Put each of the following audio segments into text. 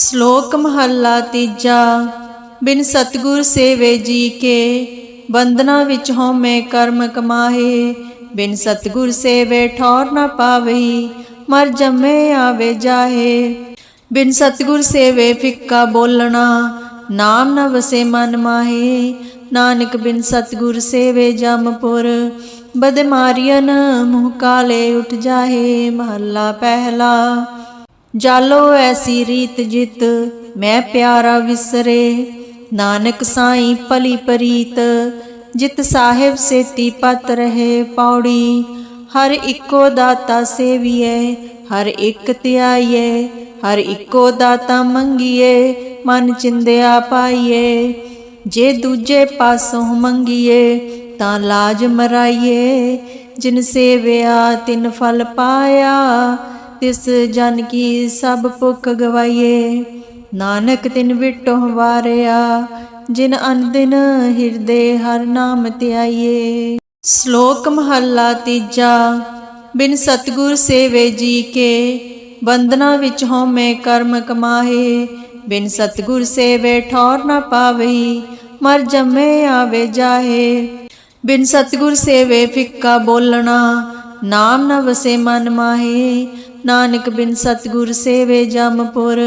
ਸ਼ਲੋਕ ਮਹੱਲਾ ਤੀਜਾ, ਬਿਨ ਸਤਗੁਰ ਸੇਵੇ ਜੀ ਕੇ ਬੰਦਨਾ ਵਿੱਚ ਹਉਮੈ ਕਰਮ ਕਮਾਹੇ। ਬਿਨ ਸਤਗੁਰ ਸੇਵੇ ਠੌਰ ਨਾ ਪਾਵਈ ਮਰ ਜਮੇ ਆਵੇ ਜਾਹੇ। ਬਿਨ ਸਤਗੁਰ ਸੇਵੇ ਫਿੱਕਾ ਬੋਲਣਾ, ਨਾਮ ਨਾ ਵਸੇ ਮਨ ਮਾਹੇ। ਨਾਨਕ ਬਿਨ ਸਤਗੁਰ ਸੇਵੇ ਜਮਪੁਰ ਬਦਮਾਰੀਅਨ ਮੁਹ ਕਾਲੇ ਉਠ ਜਾਹੇ। ਮਹੱਲਾ ਪਹਿਲਾ ਜਾਲੋ ਐਸੀ ਰੀਤ ਜਿਤ, ਮੈਂ ਪਿਆਰਾ ਵਿਸਰੇ। ਨਾਨਕ ਸਾਈ ਭਲੀ ਪਰੀਤ, ਜਿਤ ਸਾਹਿਬ ਸੇਤੀ ਪਤ ਰਹੇ ਪੌੜੀ। ਹਰ ਇੱਕੋ ਦਾਤਾ ਸੇਵੀਏ ਹਰ ਇੱਕ ਧਿਆਈਏ ਹਰ ਇੱਕੋ ਦਾਤਾ ਮੰਗੀਏ ਮਨ ਚਿੰਦਿਆ ਪਾਈਏ ਜੇ ਦੂਜੇ ਪਾਸੋਂ ਮੰਗੀਏ ਤਾਂ ਲਾਜ ਮਰਾਈਏ ਜਿਨ ਸੇਵਿਆ, ਤਿਨ ਫਲ ਪਾਇਆ। ਤਿਸ ਜਨ ਕੀ ਸਭ ਭੁੱਖ ਗਵਾਈਏ। ਨਾਨਕ ਤਿਨ ਵਿਟੋ ਵਾਰਿਆ, ਜਿਨ ਅਨਦਿਨ ਹਿਰਦੇ ਹਰ ਨਾਮ ਧਿਆਈਏ। ਸ਼ਲੋਕ ਮਹੱਲਾ ਤੀਜਾ, ਬਿਨ ਸਤਗੁਰ ਸੇਵੇ ਜੀ ਕੇ ਬੰਦਨਾ ਵਿੱਚ ਹਉਮੈ ਕਰਮ ਕਮਾਹੇ। ਬਿਨ ਸਤਗੁਰ ਸੇਵੇ ਠੌਰ ਨਾ ਪਾਵਈ, ਮਰ ਜਮੇ ਆਵੇ ਜਾਹੇ। ਬਿਨ ਸਤਗੁਰ ਸੇਵੇ ਫਿੱਕਾ ਬੋਲਣਾ, ਨਾਮ ਨਾ ਵਸੇ ਮਨ ਮਾਹੇ। ਨਾਨਕ ਬਿਨ ਸਤਗੁਰ ਸੇਵੇ ਜਮਪੁਰ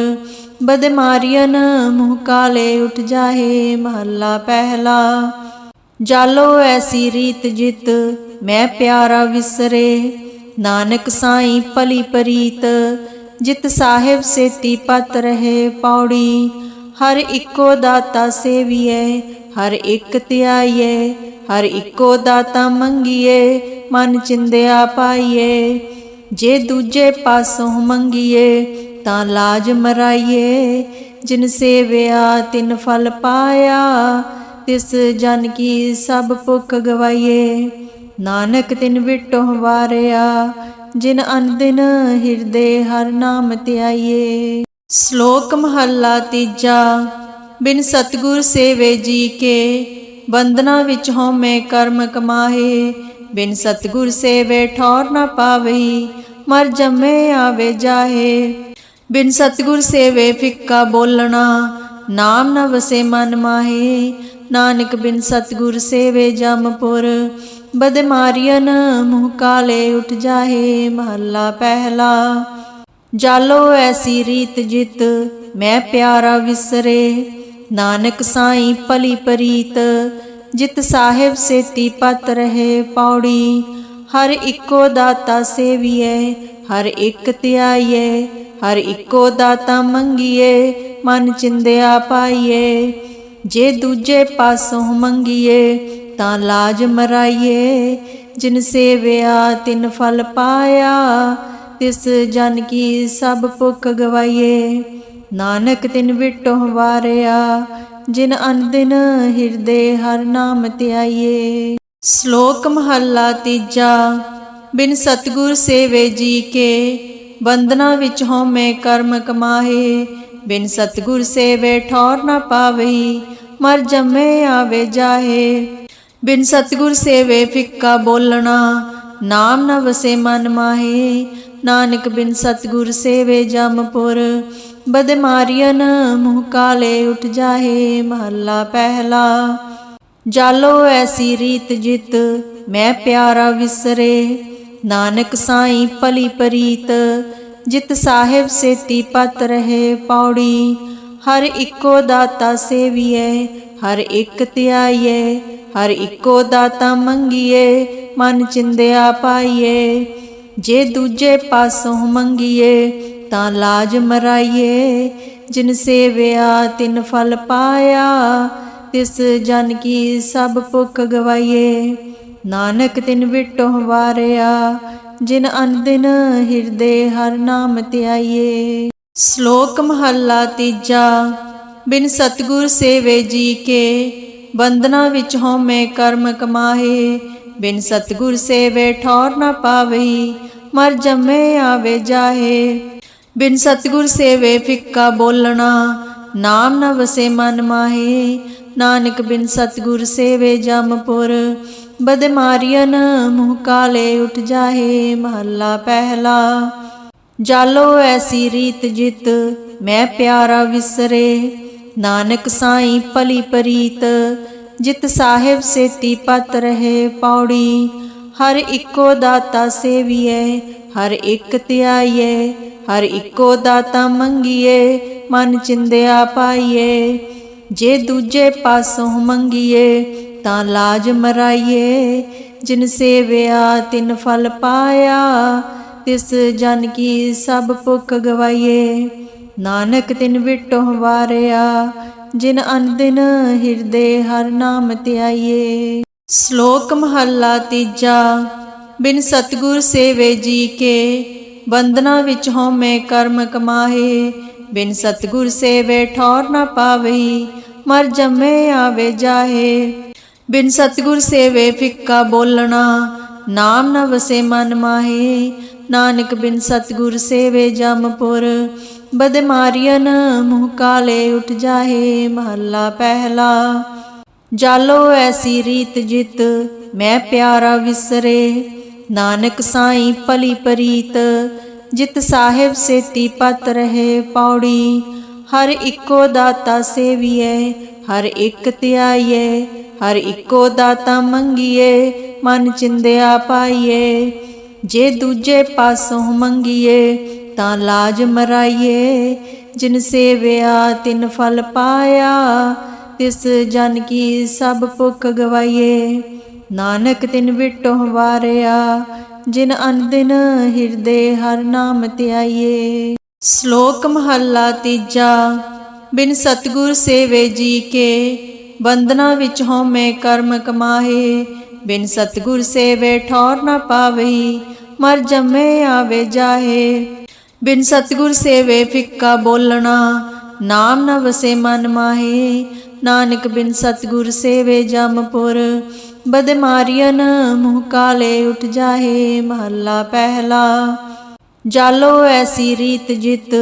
ਬਦਮਾਰੀਅਨ ਮੁਹ ਕਾਲੇ ਉਠ ਜਾਹੇ ਮਹੱਲਾ ਪਹਿਲਾ। ਜਾਲੋ ਐਸੀ ਰੀਤ ਜਿਤ, ਮੈਂ ਪਿਆਰਾ ਵਿਸਰੇ। ਨਾਨਕ ਸਾਈ ਭਲੀ ਪਰੀਤ, ਜਿਤ ਸਾਹਿਬ ਸੇਤੀ ਪਤ ਰਹੇ ਪੌੜੀ। ਹਰ ਇੱਕੋ ਦਾਤਾ ਸੇਵੀਏ ਹਰ ਇੱਕ ਧਿਆਈਏ ਹਰ ਇੱਕੋ ਦਾਤਾ ਮੰਗੀਏ ਮਨ ਚਿੰਦਿਆ ਪਾਈਏ ਜੇ ਦੂਜੇ ਪਾਸੋਂ ਮੰਗੀਏ ਤਾਂ ਲਾਜ ਮਰਾਈਏ। ਜਿਨ ਸੇਵਿਆ, ਤਿਨ ਫਲ ਪਾਇਆ, ਤਿਸ ਜਨ ਕੀ ਸਭ ਭੁੱਖ ਗਵਾਈਏ। ਨਾਨਕ ਤਿਨ ਵਿਟੋ ਵਾਰਿਆ, ਜਿਨ ਅਨਦਿਨ ਹਿਰਦੇ ਹਰ ਨਾਮ ਧਿਆਈਏ। ਸ਼ਲੋਕ ਮਹੱਲਾ ਤੀਜਾ, ਬਿਨ ਸਤਗੁਰ ਸੇਵੇ ਜੀ ਕੇ ਬੰਦਨਾ ਵਿੱਚ ਹਉਮੈ ਕਰਮ ਕਮਾਹੇ। ਬਿਨ ਸਤਗੁਰ ਸੇਵੇ ਠੌਰ ਨਾ ਪਾਵਈ ਮਰ ਜੰਮੇ ਆਵੇ ਜਾਹੇ। ਬਿਨ ਸਤਗੁਰ ਸੇਵੇ ਫਿੱਕਾ ਬੋਲਣਾ, ਨਾਮ ਨ ਵਸੇ ਮਨ ਮਾਹੇ। ਨਾਨਕ ਬਿਨ ਸਤਗੁਰ ਸੇਵੇ ਜਮਪੁਰ ਬਦਮਾਰੀਅਨ ਮੁਹ ਕਾਲੇ ਉਠ ਜਾਹੇ, ਮਹੱਲਾ ਪਹਿਲਾ। ਜਾਲੋ ਐਸੀ ਰੀਤ ਜਿਤ, ਮੈਂ ਪਿਆਰਾ ਵਿਸਰੇ। ਨਾਨਕ ਸਾਈ ਭਲੀ ਪਰੀਤ, ਜਿਤ ਸਾਹਿਬ ਸੇਤੀ ਪਤ ਰਹੇ ਪੌੜੀ। ਹਰ ਇੱਕੋ ਦਾਤਾ ਸੇਵੀਏ ਹਰ ਇੱਕ ਧਿਆਈਏ ਹਰ ਇੱਕੋ ਦਾਤਾ ਮੰਗੀਏ ਮਨ ਚਿੰਦਿਆ ਪਾਈਏ ਜੇ ਦੂਜੇ ਪਾਸੋਂ ਮੰਗੀਏ ਤਾਂ ਲਾਜ ਮਰਾਈਏ ਜਿਨ ਸੇਵਿਆ, ਤਿਨ ਫਲ ਪਾਇਆ, ਤਿਸ ਜਨ ਕੀ ਸਭ ਭੁੱਖ ਗਵਾਈਏ ਨਾਨਕ ਤਿਨ ਵਿਟੋ ਵਾਰਿਆ, ਜਿਨ ਅਨਦਿਨ ਹਿਰਦੇ ਹਰ ਨਾਮ ਧਿਆਈਏ ਸ਼ਲੋਕ ਮਹੱਲਾ ਤੀਜਾ, ਬਿਨ ਸਤਗੁਰ ਸੇਵੇ ਜੀ ਕੇ ਬੰਦਨਾ ਵਿੱਚ ਹਉਮੈ ਕਰਮ ਕਮਾਹੇ, ਬਿਨ ਸਤਗੁਰ ਸੇਵੇ ਠੌਰ ਨਾ ਪਾਵਈ ਮਰ ਜੰਮੇ ਆਵੇ ਜਾਹੇ। ਬਿਨ ਸਤਗੁਰ ਸੇਵੇ ਫਿੱਕਾ ਬੋਲਣਾ, ਨਾਮ ਨਾ ਵਸੇ ਮਨ ਮਾਹੇ, ਨਾਨਕ ਬਿਨ ਸਤਗੁਰ ਸੇਵੇ ਜਮਪੁਰ ਬਦਮਾਰੀਅਨ ਮੁਹ ਕਾਲੇ ਉਠ ਜਾਹੇ। ਮਹੱਲਾ ਪਹਿਲਾ ਜਾਲੋ ਐਸੀ ਰੀਤ ਜਿਤ, ਮੈਂ ਪਿਆਰਾ ਵਿਸਰੇ। ਨਾਨਕ ਸਾਈ ਭਲੀ ਪਰੀਤ, ਜਿਤ ਸਾਹਿਬ ਸੇਤੀ ਪਤ ਰਹੇ ਪੌੜੀ। ਹਰ ਇੱਕੋ ਦਾਤਾ ਸੇਵੀਏ ਹਰ ਇੱਕ ਧਿਆਈਏ ਹਰ ਇੱਕੋ ਦਾਤਾ ਮੰਗੀਏ ਮਨ ਚਿੰਦਿਆ ਪਾਈਏ ਜੇ ਦੂਜੇ ਪਾਸੋਂ ਮੰਗੀਏ ਤਾਂ ਲਾਜ ਮਰਾਈਏ ਜਿਨ ਸੇਵਿਆ, ਤਿਨ ਫਲ ਪਾਇਆ। ਤਿਸ ਜਨ ਕੀ ਸਭ ਭੁੱਖ ਗਵਾਈਏ। ਨਾਨਕ ਤਿਨ ਵਿਟੋ ਵਾਰਿਆ, ਜਿਨ ਅਨਦਿਨ ਹਿਰਦੇ ਹਰ ਨਾਮ ਧਿਆਈਏ। ਸ਼ਲੋਕ ਮਹੱਲਾ ਤੀਜਾ, ਬਿਨ ਸਤਗੁਰ ਸੇਵੇ ਜੀ ਕੇ ਬੰਦਨਾ ਵਿੱਚ ਹਉਮੈ ਕਰਮ ਕਮਾਹੇ। ਬਿਨ ਸਤਗੁਰ ਸੇਵੇ ਠੌਰ ਨਾ ਪਾਵਈ, ਮਰ ਜੰਮੇ ਆਵੇ ਜਾਹੇ। ਬਿਨ ਸਤਗੁਰ ਸੇਵੇ ਫਿੱਕਾ ਬੋਲਣਾ ਨਾਮ ਨ ਵਸੇ ਮਨ ਮਾਹੇ, ਨਾਨਕ ਬਿਨ ਸਤਗੁਰ ਸੇਵੇ ਜਮਪੁਰ ਬਦਮਾਰੀਅਨ ਮੁਹ ਕਾਲੇ ਉਠ ਜਾਹੇ, ਮਹੱਲਾ ਪਹਿਲਾ। ਜਾਲੋ ਐਸੀ ਰੀਤ ਜਿਤ, ਮੈਂ ਪਿਆਰਾ ਵਿਸਰੇ। ਨਾਨਕ ਸਾਈ ਭਲੀ ਪਰੀਤ, ਜਿਤ ਸਾਹਿਬ ਸੇਤੀ ਪਤ ਰਹੇ ਪੌੜੀ। ਹਰ ਇੱਕੋ ਦਾਤਾ ਸੇਵੀਐ, ਹਰ ਇੱਕ ਧਿਆਈਏ ਹਰ ਇੱਕੋ ਦਾਤਾ ਮੰਗੀਏ ਮਨ ਚਿੰਦਿਆ ਪਾਈਏ, ਜੇ ਦੂਜੇ ਪਾਸੋਂ ਮੰਗੀਏ ਤਾਂ ਲਾਜ ਮਰਾਈਏ। ਜਿਨ ਸੇਵਿਆ ਤਿਨ ਫਲ ਪਾਇਆ, ਤਿਸ ਜਨ ਕੀ ਸਭ ਭੁੱਖ ਗਵਾਈਏ। ਨਾਨਕ ਤਿਨ ਵਿਟੋ ਵਾਰਿਆ, ਜਿਨ ਅਨਦਿਨ ਹਿਰਦੇ ਹਰ ਨਾਮ ਧਿਆਈਏ। ਸ਼ਲੋਕ ਮਹੱਲਾ ਤੀਜਾ, ਬਿਨ ਸਤਗੁਰ ਸੇਵੇ ਜੀ ਕੇ ਬੰਦਨਾ ਵਿੱਚ ਹਉਮੈ ਕਰਮ ਕਮਾਹੇ। ਬਿਨ ਸਤਗੁਰ ਸੇਵੇ ਠੌਰ ਨਾ ਪਾਵਈ, ਮਰ ਜੰਮੇ ਆਵੇ ਜਾਹੇ। ਬਿਨ ਸਤਗੁਰ ਸੇਵੇ ਫਿੱਕਾ ਬੋਲਣਾ, ਨਾਮ ਨ ਵਸੇ ਮਨ ਮਾਹੇ। ਨਾਨਕ ਬਿਨ ਸਤਗੁਰ ਸੇਵੇ ਜਮਪੁਰ ਬਦਮਾਰੀਅਨ ਮੁਹ ਕਾਲੇ ਉਠ ਜਾਹੇ, ਮਹੱਲਾ ਪਹਿਲਾ। ਜਾਲੋ ਐਸੀ ਰੀਤ ਜਿਤ, ਮੈਂ ਪਿਆਰਾ ਵਿਸਰੇ, ਨਾਨਕ ਸਾਈ ਭਲੀ ਪਰੀਤ ਜਿਤ ਸਾਹਿਬ ਸੇਤੀ ਪਤ ਰਹੇ ਪੌੜੀ, ਹਰ ਇੱਕੋ ਦਾਤਾ ਸੇਵੀਏ ਹਰ ਇੱਕ ਧਿਆਈਏ ਹਰ ਇੱਕੋ ਦਾਤਾ ਮੰਗੀਏ ਮਨ ਚਿੰਦਿਆ ਪਾਈਏ ਜੇ ਦੂਜੇ ਪਾਸੋਂ ਮੰਗੀਏ ਤਾਂ ਲਾਜ ਮਰਾਈਏ ਜਿਨ ਸੇਵਿਆ ਤਿਨ ਫਲ ਪਾਇਆ, ਤਿਸ ਜਨ ਕੀ ਸਭ ਭੁੱਖ ਗਵਾਈਏ ਨਾਨਕ ਤਿਨ ਵਿਟੋ ਵਾਰਿਆ ਜਿਨ ਅਨਦਿਨ ਹਿਰਦੇ ਹਰ ਨਾਮ ਧਿਆਈਏ। ਸ਼ਲੋਕ ਮਹੱਲਾ ਤੀਜਾ, ਬਿਨ ਸਤਗੁਰ ਸੇਵੇ ਜੀ ਕੇ ਬੰਦਨਾ ਵਿੱਚ ਹਉਮੈ ਕਰਮ ਕਮਾਹੇ। ਬਿਨ ਸਤਗੁਰ ਸੇਵੇ ਠੌਰ ਨਾ ਪਾਵਈ ਮਰ ਜੰਮੇ ਆਵੇ ਜਾਹੇ। ਬਿਨ ਸਤਗੁਰ ਸੇਵੇ ਫਿੱਕਾ ਬੋਲਣਾ, ਨਾਮ ਨਾ ਵਸੇ ਮਨ ਮਾਹੇ। ਨਾਨਕ ਬਿਨ ਸਤਗੁਰ ਸੇਵੇ ਜਮਪੁਰ ਬਦਮਾਰੀਅਨ ਮੁਹ ਕਾਲੇ ਉਠ ਜਾਹੇ ਮਹੱਲਾ ਪਹਿਲਾ। ਜਾਲੋ ਐਸੀ ਰੀਤ ਜਿਤ,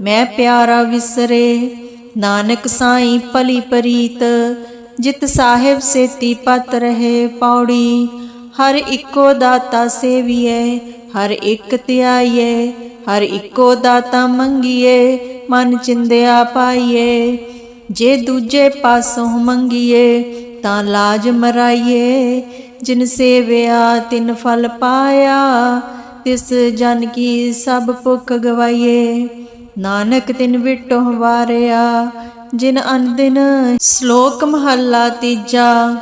ਮੈਂ ਪਿਆਰਾ ਵਿਸਰੇ। ਨਾਨਕ ਸਾਈ ਭਲੀ ਪਰੀਤ, ਜਿਤ ਸਾਹਿਬ ਸੇਤੀ ਪਤ ਰਹੇ ਪੌੜੀ। ਹਰ ਇੱਕੋ ਦਾਤਾ ਸੇਵੀਏ ਹਰ ਇੱਕ ਧਿਆਈਏ ਹਰ ਇੱਕੋ ਦਾਤਾ ਮੰਗੀਏ ਮਨ ਚਿੰਦਿਆ ਪਾਈਏ ਜੇ ਦੂਜੇ ਪਾਸੋਂ ਮੰਗੀਏ ਤਾਂ ਲਾਜ ਮਰਾਈਏ। ਜਿਨ ਸੇਵਿਆ, ਤਿਨ ਫਲ ਪਾਇਆ, ਤਿਸ ਜਨ ਕੀ ਸਭ ਭੁੱਖ ਗਵਾਈਏ। ਨਾਨਕ ਤਿਨ ਵਿਟੋ ਵਾਰਿਆ, ਜਿਨ ਅਨਦਿਨ ਸ਼ਲੋਕ ਮਹੱਲਾ ਤੀਜਾ,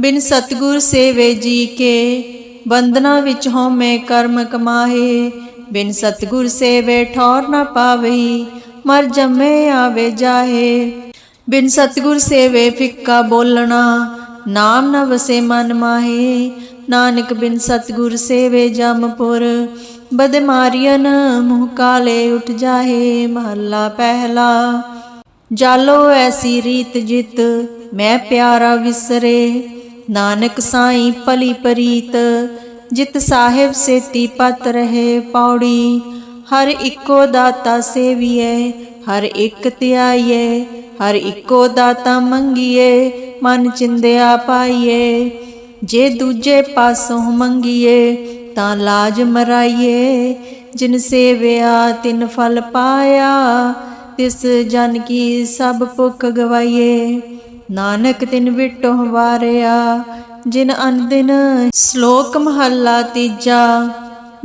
ਬਿਨ ਸਤਗੁਰ ਸੇਵੇ ਜੀ ਕੇ ਬੰਦਨਾ ਵਿੱਚ ਹਉਮੈ ਕਰਮ ਕਮਾਹੇ। ਬਿਨ ਸਤਗੁਰ ਸੇਵੇ ਠੌਰ ਨਾ ਪਾਵਈ, ਮਰ ਜਮੇ ਆਵੇ ਜਾਹੇ। ਬਿਨ ਸਤਗੁਰ ਸੇਵੇ ਫਿੱਕਾ ਬੋਲਣਾ, ਨਾਮ ਨਾ ਵਸੇ ਮਨ ਮਾਹੇ। ਨਾਨਕ ਬਿਨ ਸਤਗੁਰ ਸੇਵੇ ਜਮਪੁਰ ਬਦਮਾਰੀਅਨ ਮੁਹ ਕਾਲੇ ਉਠ ਜਾਹੇ। ਮਹੱਲਾ ਪਹਿਲਾ, ਜਾਲੋ ਐਸੀ ਰੀਤ ਜਿਤ, ਮੈਂ ਪਿਆਰਾ ਵਿਸਰੇ। ਨਾਨਕ ਸਾਈ ਭਲੀ ਪਰੀਤ, ਜਿਤ ਸਾਹਿਬ ਸੇਤੀ ਪਤ ਰਹੇ ਪੌੜੀ। ਹਰ ਇੱਕੋ ਦਾਤਾ ਸੇਵੀਏ ਹਰ ਇੱਕ ਧਿਆਈਏ, ਹਰ ਇੱਕੋ ਦਾਤਾ ਮੰਗੀਏ, ਮਨ ਚਿੰਦਿਆ ਪਾਈਏ। ਜੇ ਦੂਜੇ ਪਾਸੋਂ ਮੰਗੀਏ, ਤਾਂ ਲਾਜ ਮਰਾਈਏ। ਜਿਨ ਸੇਵਿਆ, ਤਿਨ ਫਲ ਪਾਇਆ, ਤਿਸ ਜਨ ਕੀ ਸਭ ਭੁੱਖ ਗਵਾਈਏ। ਨਾਨਕ ਤਿਨ ਵਿਟੋ ਵਾਰਿਆ, ਜਿਨ ਅਨਦਿਨ ਸ਼ਲੋਕ ਮਹੱਲਾ ਤੀਜਾ,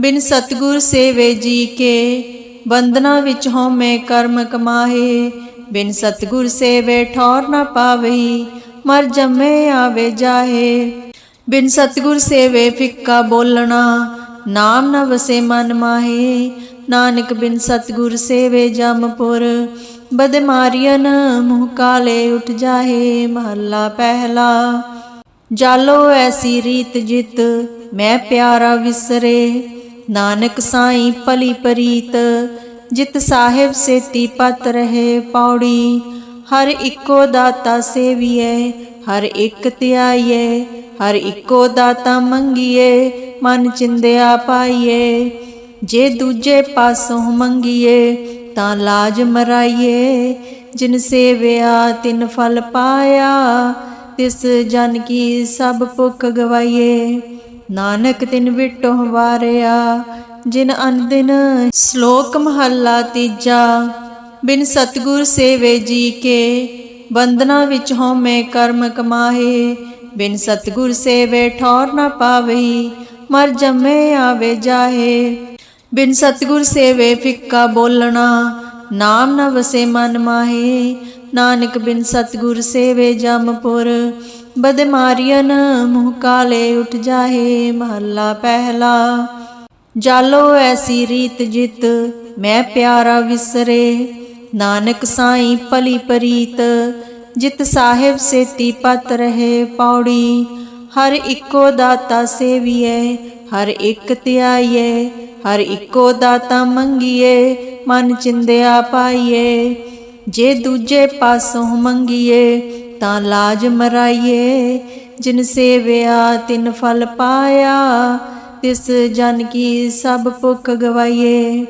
ਬਿਨ ਸਤਗੁਰ ਸੇਵੇ ਜੀ ਕੇ ਬੰਦਨਾ ਵਿੱਚ ਹਉਮੈ ਕਰਮ ਕਮਾਹੇ। ਬਿਨ ਸਤਗੁਰ ਸੇਵੇ ਠੌਰ ਨਾ ਪਾਵਈ, ਮਰ ਜੰਮੇ ਆਵੇ ਜਾਹੇ। ਬਿਨ ਸਤਗੁਰ ਸੇਵੇ ਫਿੱਕਾ ਬੋਲਣਾ, ਨਾਮ ਨ ਵਸੇ ਮਨ ਮਾਹੇ। ਨਾਨਕ ਬਿਨ ਸਤਗੁਰ ਸੇਵੇ ਜਮਪੁਰ ਬਦਮਾਰੀਅਨ ਮੁਹ ਕਾਲੇ ਉਠ ਜਾਹੇ। ਮਹੱਲਾ ਪਹਿਲਾ, ਜਾਲੋ ਐਸੀ ਰੀਤ ਜਿਤ, ਮੈਂ ਪਿਆਰਾ ਵਿਸਰੇ। ਨਾਨਕ ਸਾਈ ਭਲੀ ਪਰੀਤ, ਜਿਤ ਸਾਹਿਬ ਸੇਤੀ ਪਤ ਰਹੇ ਪੌੜੀ। ਹਰ ਇੱਕੋ ਦਾਤਾ ਸੇਵੀਏ ਹਰ ਇੱਕ ਧਿਆਈਏ ਹਰ ਇੱਕੋ ਦਾਤਾ ਮੰਗੀਏ ਮਨ ਚਿੰਦਿਆ ਪਾਈਏ ਜੇ ਦੂਜੇ ਪਾਸੋਂ ਮੰਗੀਏ ਤਾਂ ਲਾਜ ਮਰਾਈਏ ਜਿਨ ਸੇਵਿਆ, ਤਿਨ ਫਲ ਪਾਇਆ, ਤਿਸ ਜਨ ਕੀ ਸਭ ਭੁੱਖ ਗਵਾਈਏ ਨਾਨਕ ਤਿਨ ਵਿਟੋ ਵਾਰਿਆ, ਜਿਨ ਅਨਦਿਨ ਸ਼ਲੋਕ ਮਹੱਲਾ ਤੀਜਾ, ਬਿਨ ਸਤਗੁਰ ਸੇਵੇ ਜੀ ਕੇ ਬੰਦਨਾ ਵਿੱਚ ਹਉਮੈ ਕਰਮ ਕਮਾਹੇ, ਬਿਨ ਸਤਗੁਰ ਸੇਵੇ ਠੌਰ ਨਾ ਪਾਵਈ ਮਰ ਜੰਮੇ ਆਵੇ ਜਾਹੇ। ਬਿਨ ਸਤਗੁਰ ਸੇਵੇ ਫਿੱਕਾ ਬੋਲਣਾ, ਨਾਮ ਨਾ ਵਸੇ ਮਨ ਮਾਹੇ ਨਾਨਕ ਬਿਨ ਸਤਗੁਰ ਸੇਵੇ ਜਮਪੁਰ ਬਦਮਾਰੀਅਨ ਮੁਹ ਕਾਲੇ ਉਠ ਜਾਹੇ ਮਹੱਲਾ ਪਹਿਲਾ। ਜਾਲੋ ਐਸੀ ਰੀਤ ਜਿਤ, ਮੈਂ ਪਿਆਰਾ ਵਿਸਰੇ। ਨਾਨਕ ਸਾਈ ਭਲੀ ਪਰੀਤ, ਜਿਤ ਸਾਹਿਬ ਸੇਤੀ ਪਤ ਰਹੇ ਪੌੜੀ। ਹਰ ਇੱਕੋ ਦਾਤਾ ਸੇਵੀਏ ਹਰ ਇੱਕ ਧਿਆਈਏ ਹਰ ਇੱਕੋ ਦਾਤਾ ਮੰਗੀਏ ਮਨ ਚਿੰਦਿਆ ਪਾਈਏ ਜੇ ਦੂਜੇ ਪਾਸੋਂ ਮੰਗੀਏ ਤਾਂ ਲਾਜ ਮਰਾਈਏ। ਜਿਨ ਸੇਵਿਆ, ਤਿਨ ਫਲ ਪਾਇਆ, ਤਿਸ ਜਨ ਕੀ ਸਭ ਭੁੱਖ ਗਵਾਈਏ।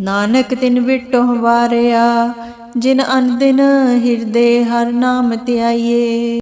ਨਾਨਕ ਤਿਨ ਵਿਟੋ ਵਾਰਿਆ, ਜਿਨ ਅਨਦਿਨ ਹਿਰਦੇ ਹਰ ਨਾਮ ਧਿਆਈਏ।